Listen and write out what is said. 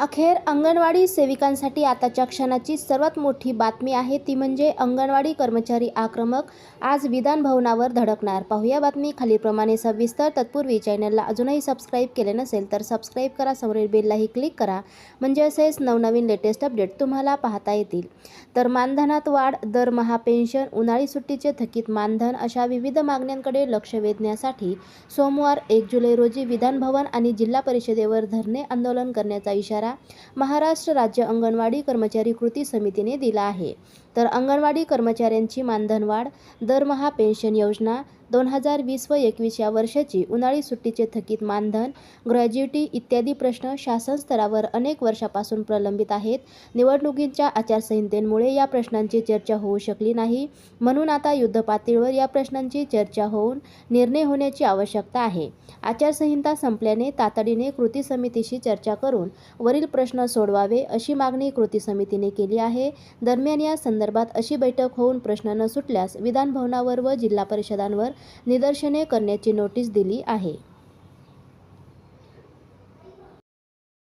अखेर अंगणवाडी सेविकांसाठी आताच्या क्षणाची सर्वात मोठी बातमी आहे ती म्हणजे अंगणवाडी कर्मचारी आक्रमक आज विधान भवनावर धडकणार. पाहूया बातमी खालीलप्रमाणे. सविस्तर तत्पूर्वी चॅनलला अजूनही सबस्क्राईब केले नसेल तर सबस्क्राईब करा समोरील बेललाही क्लिक करा. म्हणजे असेच नवनवीन लेटेस्ट अपडेट तुम्हाला पाहता येतील. तर मानधनात वाढ दरमहा पेन्शन उन्हाळी सुट्टीचे थकीत मानधन अशा विविध मागण्यांकडे लक्ष वेधण्यासाठी सोमवार एक जुलै रोजी विधान भवन आणि जिल्हा परिषदेवर धरणे आंदोलन करण्याचा इशारा महाराष्ट्र राज्य अंगणवाडी कर्मचारी कृती समितीने दिला आहे. तर अंगणवाडी कर्मचाऱ्यांची मानधनवाढ दरमहा पेन्शन योजना दोन हजार वीस व एकवीस या वर्षाची उन्हाळी सुट्टीचे थकीत मानधन ग्रॅज्युटी इत्यादी प्रश्न शासन स्तरावर अनेक वर्षापासून प्रलंबित आहेत. निवडणुकींच्या आचारसंहितेमुळे या प्रश्नांची चर्चा होऊ शकली नाही. म्हणून आता युद्धपातळीवर या प्रश्नांची चर्चा होऊन निर्णय होण्याची आवश्यकता आहे. आचारसंहिता संपल्याने तातडीने कृती समितीशी चर्चा करून वरील प्रश्न सोडवावे अशी मागणी कृती समितीने केली आहे. दरम्यान या संदर्भात संदर्भात अशी बैठक होऊन प्रश्न न सुटल्यास विधानभवनावर व जिल्हा परिषदांवर निदर्शने करण्याची नोटीस दिली आहे.